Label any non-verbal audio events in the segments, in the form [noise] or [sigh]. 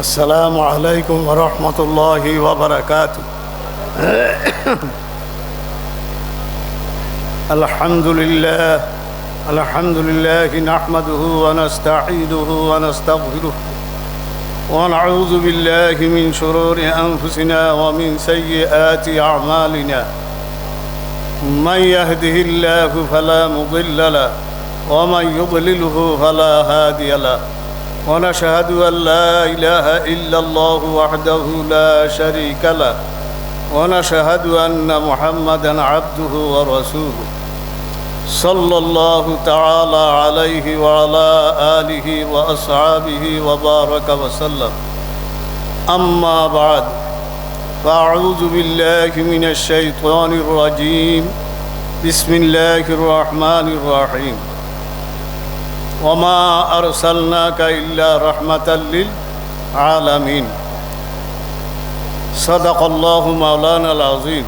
السلام عليكم ورحمة الله وبركاته. [coughs] الحمد لله الحمد لله نحمده ونستعيده ونستغفره ونعوذ بالله من شرور أنفسنا ومن سيئات أعمالنا. من يهده الله فلا مضل له ومن يضلله فلا هادي له. ونشهد أن لا إله إلا الله وحده لا شريك له. ونشهد أن محمدا عبده ورسوله. صلى الله تعالى عليه وعلى آله وأصحابه وبارك وسلم. أما بعد فأعوذ بالله من الشيطان الرجيم. بسم الله الرحمن الرحيم. وما أرسلناك إلا رحمة للعالمين صدق الله مولانا العظيم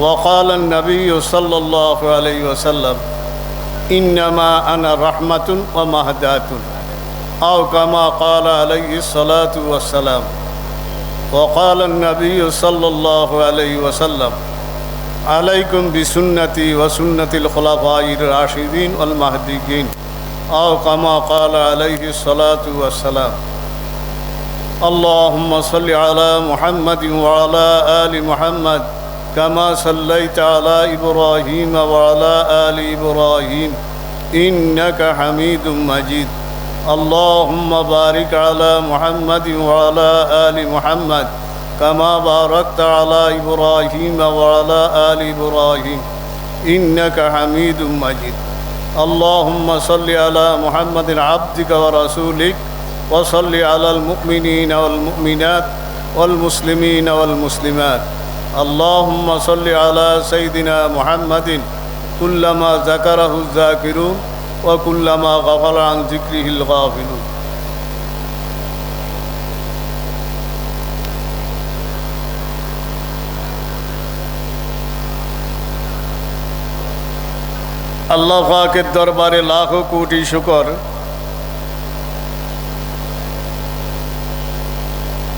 وقال النبي صلى الله عليه وسلم إنما أنا رحمة ومهداة أو كما قال عليه الصلاة والسلام وقال النبي صلى الله عليه وسلم عليكم بسنتي وسنة الخلفاء الراشدين والمهديين أو كما قال عليه الصلاة والسلام. اللهم صل على محمد وعلى آل محمد كما صليت على إبراهيم وعلى آل إبراهيم إنك حميد مجيد. اللهم بارك على محمد وعلى آل محمد كما باركت على إبراهيم وعلى آل إبراهيم إنك حميد مجيد. اللهم صل على محمد عبدك ورسولك وصل على المؤمنين والمؤمنات والمسلمين والمسلمات اللهم صل على سيدنا محمد كلما ذكره الذاكرون وكلما غفل عن ذكره الغافلون আল্লাহ পাকের দরবারে লাখো কোটি শুকর।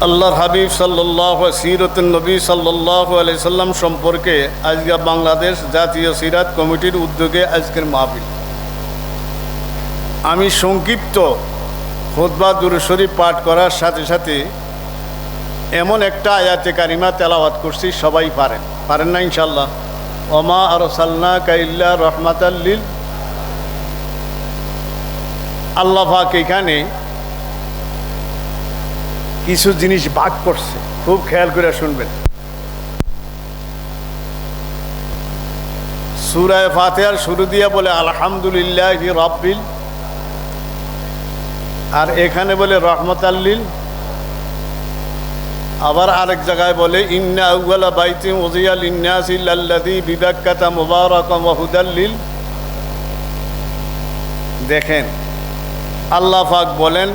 আল্লাহর হাবিব সাল্লাহ সিরত নবী সাল্লাহ সাল্লাম সম্পর্কে আজকে বাংলাদেশ জাতীয় সিরাত কমিটির উদ্যোগে আজকের মাহফিল। আমি সংক্ষিপ্ত খুতবা দুরুশরী পাঠ করার সাথে সাথে এমন একটা আয়াতে কারিমা তেলাওয়াত করছি, সবাই পারেন। পারেন না ইনশাল্লাহ ওমা আর সাল্লা কাইল্লা রহমাতাল্লিল আল্লাহ পাক এখানে কিছু জিনিস ভাগ করছে খুব খেয়াল করে শুনবেন। সুরায় ফাতেহার শুরু দিয়া বলে, আলহামদুলিল্লাহ রব্বিল আর এখানে বলে রহমতাল্লিল আবার আরেক জায়গায় বলে, ইন্না আউ্লা বাইতি ওজিয়াল ইন্নাসিল্লাদি বিবাক্কাতা মুবারকম ওহুদাল্লিল দেখেন, আল্লাহ পাক বলেন,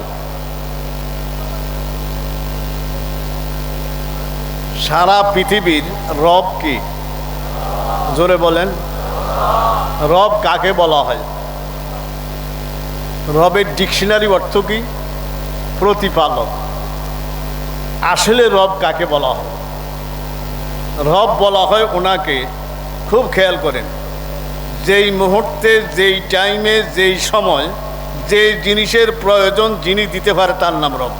সারা পৃথিবীর রব কি? জোরে বলেন, রব কাকে বলা হয়? রবের ডিকশনারি অর্থ কি? প্রতিপালক। আসলে রব কাকে বলা হয়? রব বলা হয় ওনাকে খুব খেয়াল করেন, যেই মুহূর্তে, যেই টাইমে, যেই সময়, যে জিনিসের প্রয়োজন যিনি দিতে পারে তার নাম রব।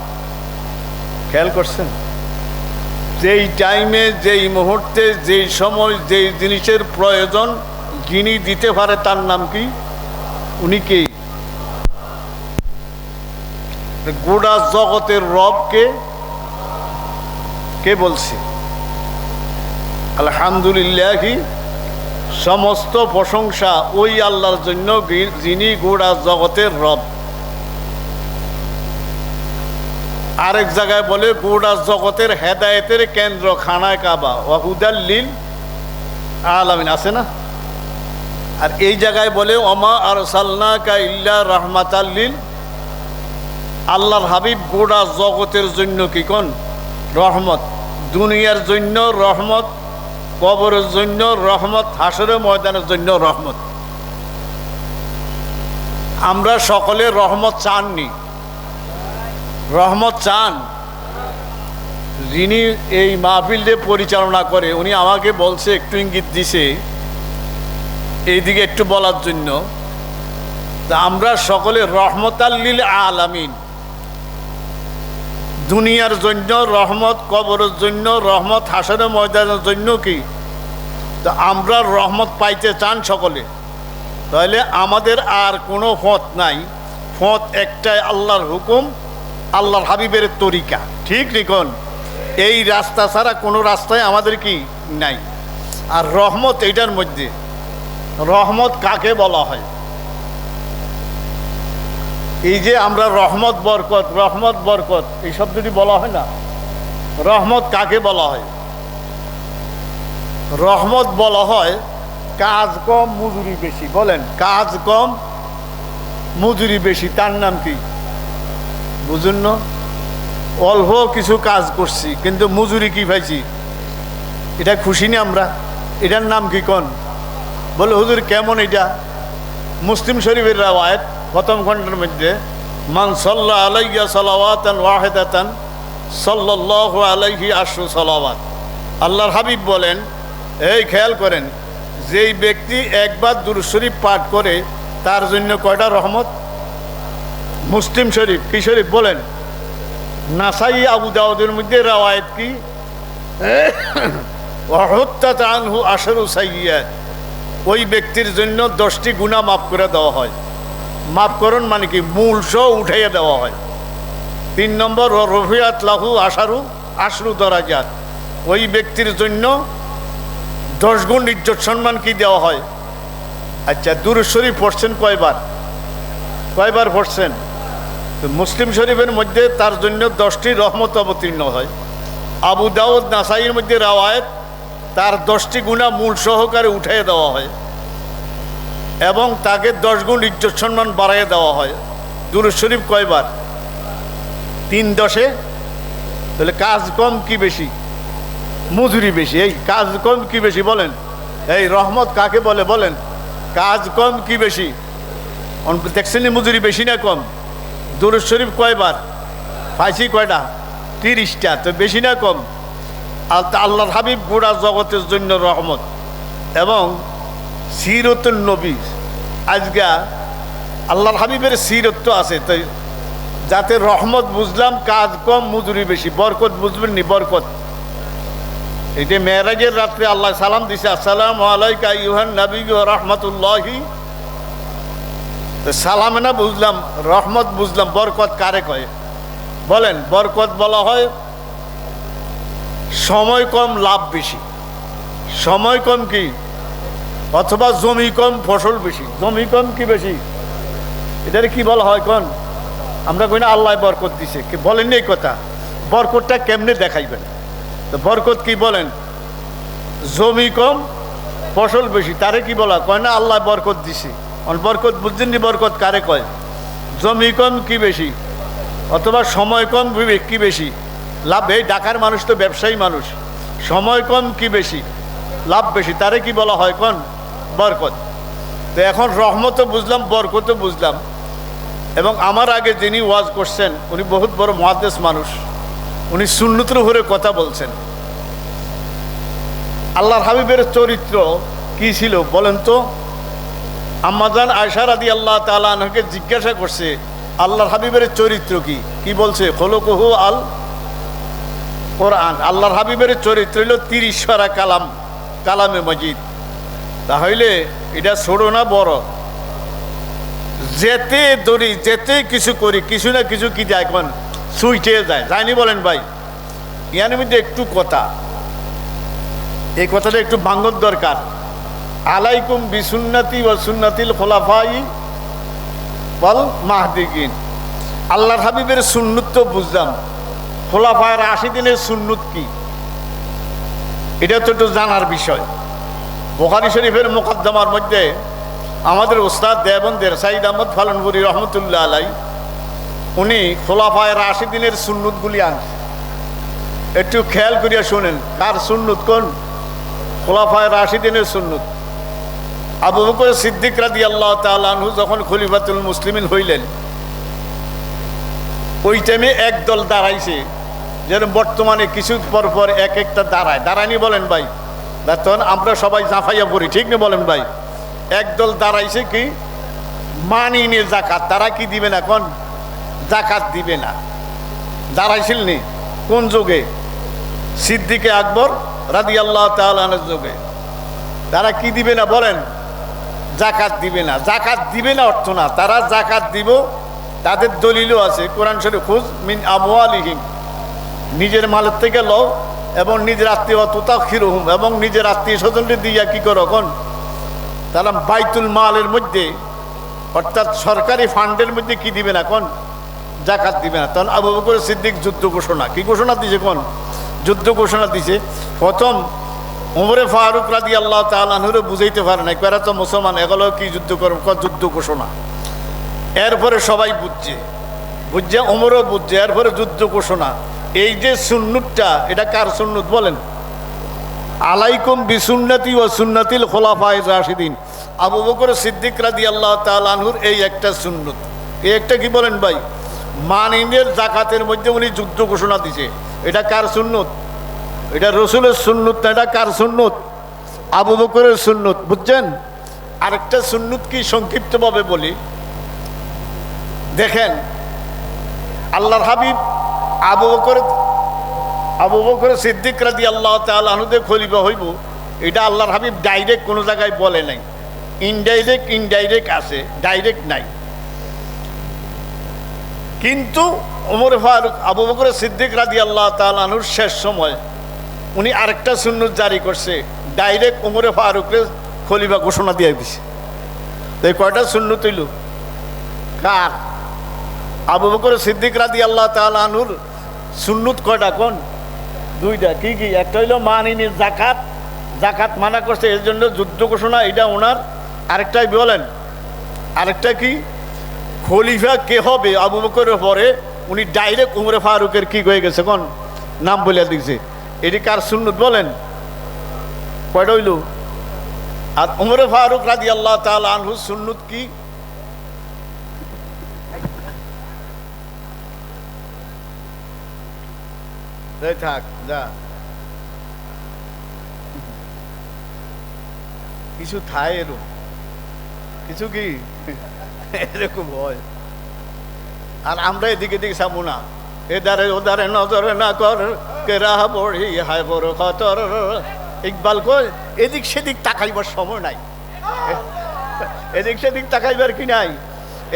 খেয়াল করছেন? যেই টাইমে, যেই মুহূর্তে, যেই সময়, যেই জিনিসের প্রয়োজন যিনি দিতে পারে তার নাম কি? উনি কে? গোড়া জগতের রবকে কে বলছে? আলহামদুলিল্লাহ কি সমস্ত প্রশংসা ওই আল্লাহর জন্য যিনি গোড়া জগতের রব। আরেক জায়গায় বলে, গোড়া জগতের হেদায়েতের কেন্দ্র খানায় কাবা। ওয়াহুদাল্লিল আলামিন, আছে না? আর এই জায়গায় বলে অমা আর সাল্লা কা ইল্লা রহমাতাল্লিল আল্লাহর হাবিব গোড়া জগতের জন্য কি কোন? রহমত। দুনিয়ার জন্য রহমত, কবরের জন্য রহমত, হাসরের ময়দানের জন্য রহমত। আমরা সকলে রহমত চাননি। রহমত চান। যিনি এই মাহফিলে পরিচালনা করে, উনি আমাকে বলছে, একটু ইঙ্গিত দিছে, এইদিকে একটু বলার জন্য। আমরা সকলে রহমতাল্লিল আলামিন। দুনিয়ার জন্য রহমত, কবরের জন্য রহমত হাসনে ময়দানের জন্য কি? তো আমরা রহমত পাইতে চান সকলে। তাহলে আমাদের আর কোনো পথ নাই। পথ একটাই আল্লাহর হুকুম, আল্লাহর হাবিবের তরিকা। ঠিক নিকন এই রাস্তা ছাড়া কোনো রাস্তায় আমাদের কি নাই। আর রহমত এইটার মধ্যে। রহমত কাকে বলা হয়? এই যে আমরা রহমত, বরকত রহমত, বরকত এই শব্দটি বলা হয় না, রহমত কাকে বলা হয়? রহমত বলা হয় কাজ কম, মজুরি বেশি, বলেন, কাজ কম, মজুরি বেশি, তার নাম কি? বুঝুন অল্প কিছু কাজ করছি, কিন্তু মজুরি কি পাইছি? এটা খুশি নি আমরা? এটার নাম কি কন? বলে, হুজুর, কেমন এটা? মুসলিম শরীফের রাওয়ায়ত প্রথম খণ্ডের মধ্যে, মান সাল্লা আলাইয়া সালাওয়াতান ওয়াহেদাতান সাল্লাহ আলাইহি আশু সালাওয়াত। আল্লাহর হাবিব বলেন, এই খেয়াল করেন, যেই ব্যক্তি একবার দুরূদ শরীফ পাঠ করে, তার জন্য কয়টা রহমত? মুসলিম শরীফ, কি শরীফ বলেন? নাসাই আবু দাউদের মধ্যে রাওয়ায়ত কি? আনহু আশরু সাইয়াত ওই ব্যক্তির জন্য দশটি গুণা মাফ করে দেওয়া হয়। মাফকরণ মানে কি, মূল সহ উঠাইয়া দেওয়া হয়। তিন নম্বর রফিয়াত লাহু আশারু আশরু দরাজাত। ওই ব্যক্তির জন্য দশ গুণ ইজ্জত সম্মান কি দেওয়া হয়? আচ্ছা দুর শরীফ পড়ছেন কয়বার? কয়বার পড়ছেন? মুসলিম শরীফের মধ্যে তার জন্য দশটি রহমত অবতীর্ণ হয়। আবু দাউদ নাসাইয়ের মধ্যে রাওয়ায়ত, তার দশটি গুণা মূল সহকারে উঠাইয়ে দেওয়া হয়। এবং তাকে দশ গুণ ইজ্জত সম্মান বাড়াইয়ে দেওয়া হয়। দুরুদ শরীফ কয়বার? তিন দশে? তাহলে কাজ কম কি বেশি? মজুরি বেশি। এই কাজ কম কি বেশি বলেন? এই রহমত কাকে বলে? বলেন, কাজ কম কি বেশি? দেখছেন মজুরি বেশি না কম? দুরুদ শরীফ কয়বার? পাইছি কয়টা? তিরিশটা। তো বেশি না কম? আর হাবিব গোড়া জগতের জন্য রহমত। এবং সিরতুল নবী। আজকে আল্লাহর হাবিবের সিরত আছে, তাই যাতে রহমত বুঝলাম, কাজ কম, মজুরি বেশি, বরকত বুঝবেন নি, বরকত। এটা মেয়েরাজের রাত্রে আল্লাহ সালাম দিছে, আসসালাম আলাইকা ইউহান নবী রহমতুল্লাহি। সালামে না বুঝলাম, রহমত বুঝলাম, বরকত কারে কয়? বলেন, বরকত বলা হয় সময় কম, লাভ বেশি। সময় কম কি? অথবা জমি কম, ফসল বেশি। জমি কম কি বেশি? এটার কি বলা হয় কোন? আমরা কই না, আল্লাহ বরকত দিছে। কি বলেন এই কথা? বরকতটা কেমনে দেখাইবেন? তো বরকত কি বলেন? জমি কম, ফসল বেশি, তারে কি বলা কয় না, আল্লাহ বরকত দিছে। বরকত বুঝছেন নি বরকত কারে কয়? জমি কম কি বেশি? অথবা সময় কম কি বেশি? লাভ, এই ঢাকার মানুষ তো ব্যবসায়ী মানুষ। সময় কম কি বেশি? লাভ বেশি, তারে কি বলা হয় কোন? বরকত। তো এখন রহমতও বুঝলাম, বরকতও বুঝলাম। এবং আমার আগে যিনি ওয়াজ করছেন, উনি বহুত বড় মহাদেশ মানুষ। উনি সুন্নতর উপরে কথা বলছেন। আল্লাহর হাবিবের চরিত্র কি ছিল বলেন তো? আম্মাজান আয়সার আদি আল্লাহ তালাকে জিজ্ঞাসা করছে, আল্লাহর হাবিবের চরিত্র কি? কি বলছে? খোলকহু আল কোরআন। আল্লাহর হাবিবের চরিত্র হইল তিরিশ সারা কালাম, কালামে মজিদ। তাহলে এটা ছোট না বড়? যেতে দড়ি, যেতে কিছু করি, কিছু না কিছু কি যায়? কোন সুইটে যায়। যায়নি বলেন ভাই? ইয়ার মধ্যে একটু কথা। এই কথাটা একটু ভাঙ্গর দরকার। আলাইকুম বিসুন্নাতি ও সুন্নাতিল খোলাফাই বল মাহদিগিন। আল্লাহর হাবিবের সুন্নত তো বুঝলাম। খোলাফায়ের আশি দিনের সুন্নত কি? এটা তো একটু জানার বিষয়। বোখারি শরীফের মোকদ্দমার মধ্যে আমাদের ওস্তাদ দেবন্দের সাইদ আহমদ ফালনপুরি রহমতুল্লাহ আলাই, উনি খোলাফায় আশি দিনের সুন্নতগুলি আনছে। একটু খেয়াল করিয়া শুনেন, কার সুন্নত কোন? খোলাফায়ের আশি দিনের সুন্নত। আবু বকর সিদ্দিক রাদি আল্লাহ তালু যখন খলিফাতুল মুসলিমিন হইলেন, ওই টাইমে এক দল দাঁড়াইছে, যেন বর্তমানে কিছু পর পর এক একটা দাঁড়ায়। দাঁড়ায়নি বলেন ভাই। তখন আমরা সবাই জাফাইয়া পড়ি, ঠিক না বলেন ভাই? একদল দাঁড়াইছে কি? মানিনে জাকাত। তারা কি দিবে না? কোন? জাকাত দিবে না। দাঁড়াইছিল নি? কোন যুগে? সিদ্দিকে আকবর রাদি আল্লাহ তালের যুগে। তারা কি দিবে না বলেন? জাকাত দিবে না। জাকাত দিবে না অর্থ না। তারা জাকাত দিব, তাদের দলিলও আছে। কোরআন শরীফ, খুঁজ মিন আবওয়ালিহিম নিজের মালের থেকে লও। এবং নিজের আত্মীয় তুতা খিরহুম এবং নিজের আত্মীয় স্বজনকে দিয়া কি করো এখন? তারা বাইতুল মালের মধ্যে, অর্থাৎ সরকারি ফান্ডের মধ্যে কি দিবে না কোন জাকাত দিবে না তখন আবু বকর সিদ্দিক যুদ্ধ ঘোষণা। কি ঘোষণা দিছে কোন যুদ্ধ ঘোষণা দিছে। প্রথম, উমরে ফারুক রাদি আল্লাহ তালুরে বুঝাইতে পারে না এরা তো মুসলমান, এগুলো কি যুদ্ধ করব যুদ্ধ ঘোষণা। এরপরে সবাই বুঝছে। বুঝছে ওমরও বুঝছে, এরপরে যুদ্ধ ঘোষণা। এই যে সুন্নুতটা, এটা কার সুন্নুত বলেন? আলাইকুম বিসুন্নতি ও সুন্নতিল খোলাফায় রাশিদিন। আবু বকর সিদ্দিক রাদি আল্লাহ তালুর এই একটা সুন্নত। এই একটা কি বলেন ভাই? মান মানিনের জাকাতের মধ্যে উনি যুদ্ধ ঘোষণা দিছে। এটা কার সুন্নত? এটা রসুলের সুন্নত না এটা কার সুন্নত? আবু বকরের সুন্নত, বুঝছেন? আরেকটা সুন্নত কি সংক্ষিপ্তভাবে বলি? দেখেন, আল্লাহর হাবিব আবু বকর আবু বকর সিদ্দিক রাদি আল্লাহ তালুদে খলিফা হইব। এটা আল্লাহর হাবিব ডাইরেক্ট কোনো জায়গায় বলে নাই। ইনডাইরেক্ট ইনডাইরেক্ট আছে ডাইরেক্ট নাই। কিন্তু ওমর ফারুক, আবু বকর সিদ্দিক রাদি আল্লাহ তালুর শেষ সময় উনি আরেকটা সুন্নত জারি করছে ডাইরেক্ট ওমরে ফারুকের খলিফা ঘোষণা দিয়ে দিছে। তো কয়টা সুন্নত হইল? কার? আবু বকর সিদ্দিক রাদি আল্লাহ তালুর সুন্নত কয়টা কোন? দুইটা। কি কি? একটা হইল মানিনের জাকাত জাকাত মানা করছে, এর জন্য যুদ্ধ ঘোষণা, এটা ওনার। আরেকটাই বলেন? আরেকটা কি? খলিফা কে হবে? আবু বকরের পরে উনি ডাইরেক্ট উমরে ফারুকের কি হয়ে গেছে কোন? নাম বলে দিচ্ছে এটি কার সুন্নত বলেন? কয়টা হইল? আর উমরে ফারুক রাজি আল্লাহ তাআলা আনহু সুন্নত কি? থাক যা কিছু থায় এরকম কিছু কি? এরকম হয়। আর আমরা এদিকে এদিকে সামু না। এদারে ওদারে নজরে না কর, কেরা বড়ি হায় বড় খতর। ইকবাল কই, এদিক সেদিক তাকাইবার সময় নাই। এদিক সেদিক তাকাইবার কি নাই?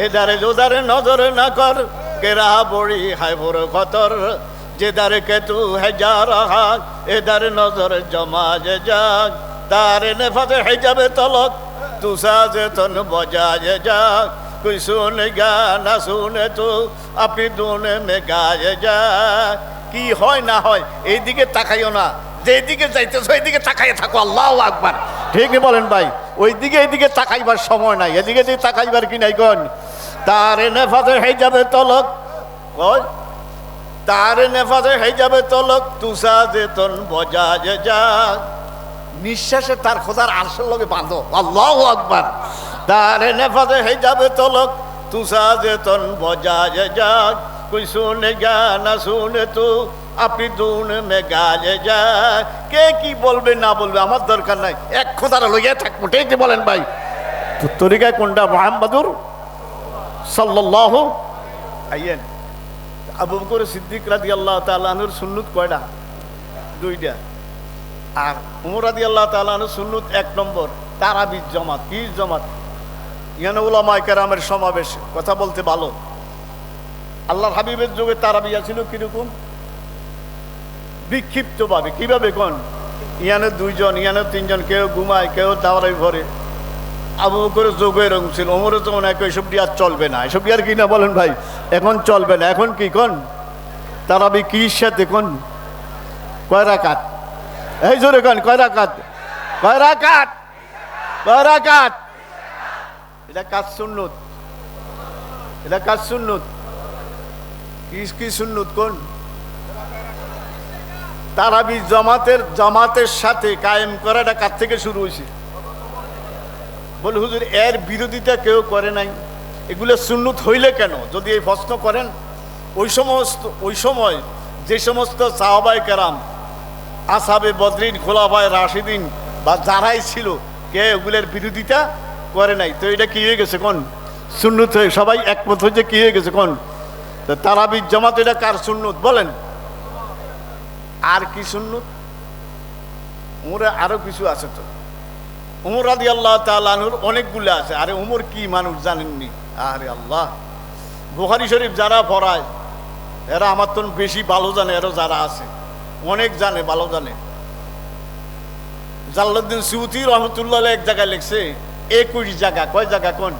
এদারে ওদারে নজরে না কর, কেরা বড়ি হায় বড় খতর। যে দারে কে তু হেজা রাহা এদারে নজরে জমা যে যাক তারে নেফাতে হেজাবে তলক তু সাজে তন বজা যে যাক कोई सुनेगा না শুনে তো আপনি দুনে মে গায়ে যা কি হয় না হয় এইদিকে তাকাইও না যেদিকে যাইতেছ এইদিকে তাকাইয়ে থাকো আল্লাহ আকবার ঠিকই বলেন ভাই ওইদিকে এইদিকে তাকাইবার সময় নাই এদিকে দিয়ে তাকাইবার কি নাই কোন তারে নেফাতে হয়ে যাবে তলক কই তারে নেফাজে হয়ে যাবে তলক, তুষা যে তন বজা যে যা। নিঃশ্বাসে তার খোদার আরশের লগে বাঁধো। আল্লাহ আকবার। তারে নেফাতে হয়ে যাবে তলক, তুষা যে তন বজা যে যাক কই শুনে গা না শুনে তু, আপনি দুন মে গালে যা। কে কি বলবে, না বলবে, আমার দরকার নাই। এক খোদার লইয়া থাকব, ঠিক বলেন ভাই? তো তরিকায় কোনটা? মোহাম্মদুর সাল্লাহ আইয়েন। আবু বকর সিদ্দিক রাদি আল্লাহ তালানুর সুন্নুত কয়টা? দুইটা। আর উমর রাদি আল্লাহ তালানুর সুন্নুত এক নম্বর। তারাবির জমাত কি জমাত। ইয়ান উলামায় কেরামের সমাবেশ। কথা বলতে ভালো। আল্লাহর হাবিবের যুগে তারাবিয়া ছিল কীরকম? বিক্ষিপ্তভাবে। কীভাবে কোন? ইয়ানে দুইজন, ইয়ানে তিনজন, কেউ ঘুমায়, কেউ দাওয়ারাই ভরে আবু করে যোগ এরকম ছিল, ওমরে তো মনে হয় এসব আর চলবে না। এসব আর কি না বলেন ভাই? এখন চলবে না। এখন কি কোন? তারাবি কি সাথে কোন? কয় রাকাত? এই জোরে কোন? কয় রাকাত? কয় রাকাত? কয় রাকাত? এটা কাজ সুন্নত। এটা কাজ সুন্নত। কি কি সুন্নত কোন? তারাবি জামাতের জামাতের সাথে কায়েম করাটা কার থেকে শুরু হয়েছে? বলে, হুজুর, এর বিরোধিতা কেউ করে নাই। এগুলো সুন্নত হইলে কেন? যদি এই প্রশ্ন করেন, ওই সমস্ত, ওই সময় যে সমস্ত সাহাবাই কেরাম, আসাবে বদরিন, খোলাফায় রাশিদিন বা যারাই ছিল, কে ওগুলোর বিরোধিতা করে নাই? তো এটা কি হয়ে গেছে কোন? সুন্নত হয়ে, সবাই একমত হয়েছে কি হয়ে গেছে কোন? তো তারাবির জামাত এটা কার সুন্নত? বলেন। আর কি সুন্নত? উমরে আরও কিছু আছে তো। উমর আদি আল্লাহ তালুর অনেকগুলো আছে। আরে উমর কি মানুষ জানেননি? আরে আল্লাহ। বুখারি শরীফ যারা পড়ায়, এরা আমার তো বেশি ভালো জানে এরা যারা আছে। অনেক জানে, ভালো জানে। জাল্লাউদ্দিন সিউতি রহমতুল্লাহ এক জায়গায় লিখছে, একুশ জায়গা। কয় জায়গা কোন?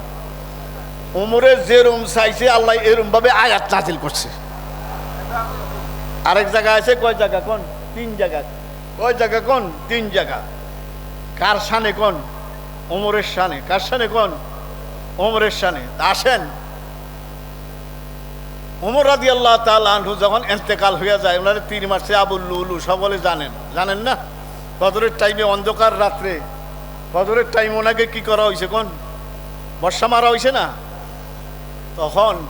উমরের যে রুম চাইছে, আল্লাহ এরম ভাবে আয়াত নাজিল করছে। আরেক জায়গা আছে, কয় জায়গা কোন? তিন জায়গা। কয় জায়গা কোন? তিন জায়গা। কার সানে কোন? ওমরের সানে কার সানে কোন? ওমরের সানে আসেন। ওমর রাদি আল্লাহ তালু যখন এন্তেকাল হয়ে যায় ওনার তিন মাসে আবুল লুলু, সকলে জানেন। জানেন না? কদরের টাইমে অন্ধকার রাত্রে। কদরের টাইম ওনাকে কি করা হয়েছে কোন? বর্ষা মারা হয়েছে না? তখন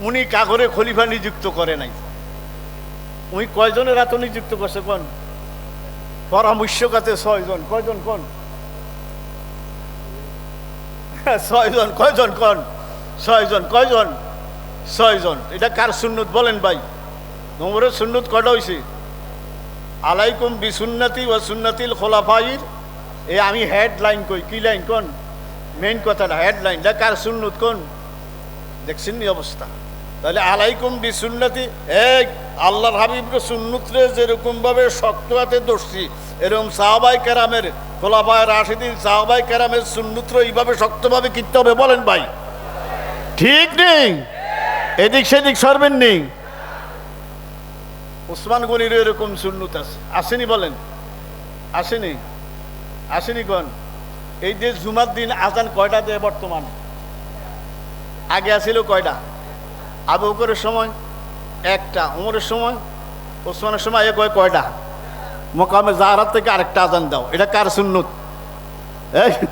উনি কাগরে খলিফা নিযুক্ত করে নাই। উনি কয়জনের এত নিযুক্ত করছে কোন? পরামর্শকাতে ছয়জন, কয়জন কোন? ছয়জন, কয়জন কোন? ছয়জন, কয়জন? ছয়জন। এটা কার সুন্নত বলেন ভাই? নম্বরের সুন্নত কটা হয়েছে আলাইকুম বিসুন্নতি ও সুন্নতিল খোলাফাইর। এ আমি হেডলাইন কই, কি লাইন কোন? মেইন কথাটা, হেডলাইন। এটা কার সুন্নত কোন? দেখছেন অবস্থা? তাহলে আলাইকুম বিসুন্নতি এই আল্লাহর হাবিবকে সুন্নতরে যেরকম ভাবে শক্ত হাতে দর্শি এরকম সাহাবাই কেরামের, খোলাফায় রাশিদিন সাহাবাই কেরামের সুন্নুত্র এইভাবে শক্তভাবে কিনতে হবে, বলেন ভাই। ঠিক নেই? এদিক সেদিক সরবেন নেই? ওসমান গনির এরকম সুন্নুত আছে। আসেনি বলেন? আসেনি? আসেনি কোন? এই যে জুমার দিন, আজান কয়টা দেয় বর্তমান? আগে আসিল কয়টা? আবু বকরের সময়? একটা, উমরের সময় ওসমানের সময় এ কয় কয়টা? মোকামে জাহারাত থেকে আরেকটা আজান দাও। এটা কার সুন্নত?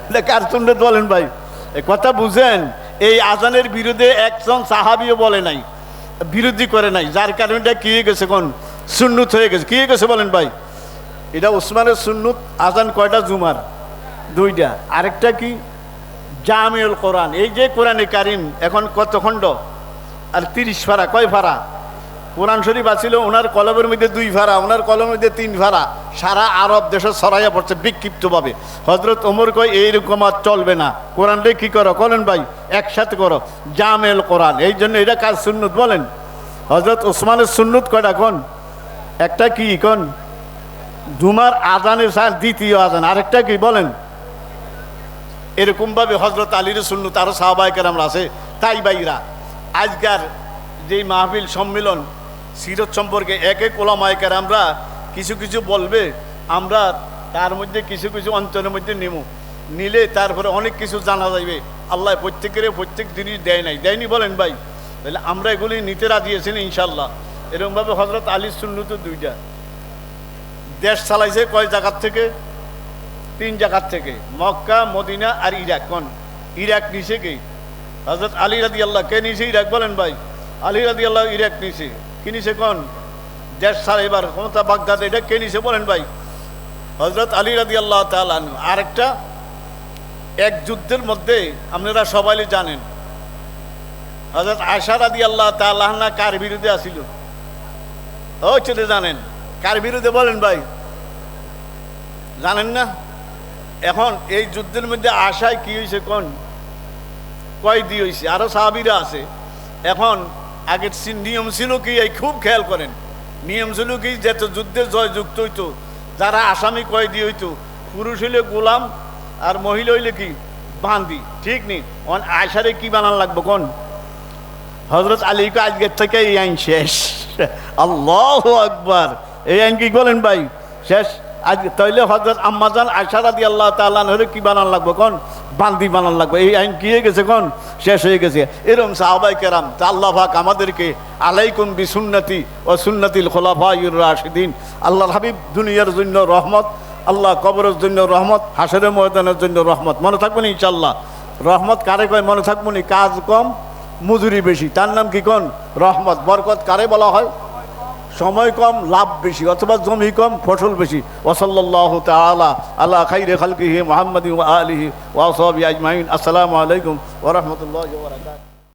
এটা কার সুন্নত বলেন ভাই? এ কথা বুঝেন, এই আজানের বিরুদ্ধে একজন সাহাবিও বলে নাই, বিরোধী করে নাই। যার কারণে এটা কি গেছে কোন? সুন্নত হয়ে গেছে। কি গেছে বলেন ভাই? এটা ওসমানের সুন্নত, আজান কয়টা? জুমার। দুইটা। আরেকটা কি? জামিউল কোরআন। এই যে কোরআনে কারিম, এখন কত খণ্ড? আর তিরিশ ফাড়া কয় ফাড়া কোরআন শরীফ আছিল, ওনার কলমের মধ্যে দুই ভাড়া, ওনার কলমের মধ্যে তিন ফাড়া সারা আরব দেশে ছড়াইয়া পড়ছে বিক্ষিপ্তভাবে। হজরত ওমর কয়, এইরকম আর চলবে না। কোরআনটা কী করো? করেন ভাই, একসাথে করো। জামেল কোরআন, এই জন্য এটা কাজ সুন্নত, বলেন। হজরত ওসমানের সুন্নত কয়টা কোন? একটা কি কোন? জুমার আজানের সার দ্বিতীয় আজান, আরেকটা কি, বলেন। এরকমভাবে হজরত আলীর সুন্নত আরও সাহবাহিকের আমরা আছে। তাই বাইরা আজকার যেই মাহফিল সম্মেলন সিরত সম্পর্কে এক এক ওলামায়কের আমরা কিছু কিছু বলবে, আমরা তার মধ্যে কিছু কিছু অঞ্চলের মধ্যে নেব নিলে তারপরে অনেক কিছু জানা যাবে আল্লাহ প্রত্যেকের প্রত্যেক জিনিস দেয় নাই। দেয়নি বলেন ভাই। তাহলে আমরা এগুলি নিতে রাজি আছি না ইনশাল্লাহ এরকমভাবে হজরত আলীর সুন্নত দুইটা। দেশ চালাইছে কয় জায়গার থেকে? তিন জায়গার থেকে। মক্কা, মদিনা আর ইরাক। কোন? ইরাক নিছে কে? হজরত আলী রাদি আল্লাহ কে নিছে ইরাক বলেন ভাই? আলী রাদি আল্লাহ ইরাক নিছে। কি নিছে কোন দেশ এবার, ক্ষমতা বাগদাদ, এটা কে নিছে বলেন ভাই। হজরত আলী রাদি আল্লাহ তালান আরেকটা, এক যুদ্ধের মধ্যে আপনারা সবাই জানেন। হজরত আশা রাদি আল্লাহ তালাহনা কার বিরুদ্ধে আসিল? ও চলে জানেন। কার বিরুদ্ধে বলেন ভাই? জানেন না? এখন এই যুদ্ধের মধ্যে আশায় কি হয়েছে কোন? কয়দি হয়েছে আরও সাহাবিরা আছে। এখন আগের নিয়ম ছিল কি, এই খুব খেয়াল করেন। নিয়ম ছিল কি, যেত যুদ্ধে জয় যুক্ত হইতো, যারা আসামি কয়দি হইতো, পুরুষ হইলে গোলাম আর মহিলা হইলে কি, বান্দি, ঠিক নেই? অন আশারে কি বানান লাগবে কোন? হজরত আলীকে আজকের থেকে এই আইন শেষ। আল্লাহ আকবার। এই আইন কি বলেন ভাই? শেষ? আজ তাইলে হজরত আম্মাজান আশারা দিয়ে আল্লাহ তাল্লাহ হলে কি বানান লাগবে কোন? বান্দি বানান লাগবে। এই আইন কি হয়ে গেছে কোন? শেষ হয়ে গেছে। এরম সাহাবাই কেরাম, তা আল্লাহ পাক আমাদেরকে আলাইকুম বি সুন্নতি ও সুন্নতিল খোলাফা ইউর রাশিদিন আল্লাহ হাবিব দুনিয়ার জন্য রহমত, আল্লাহ কবরের জন্য রহমত, হাসরের ময়দানের জন্য রহমত। মনে থাকবেন ইনশাল্লাহ রহমত কারে কয়? মনে থাকবেন কাজ কম, মজুরি বেশি। তার নাম কি কোন? রহমত। বরকত কারে বলা হয়? সময় কম, লাভ বেশি, অথবা জমি কম, ফসল বেশি। ওসল্লাহ তালা আল্লাহ খাইরে খালকিহি মোহাম্মদ আলহি ওয়াসবি আজমাইন। আসসালামু আলাইকুম ওরহমতুল্লাহ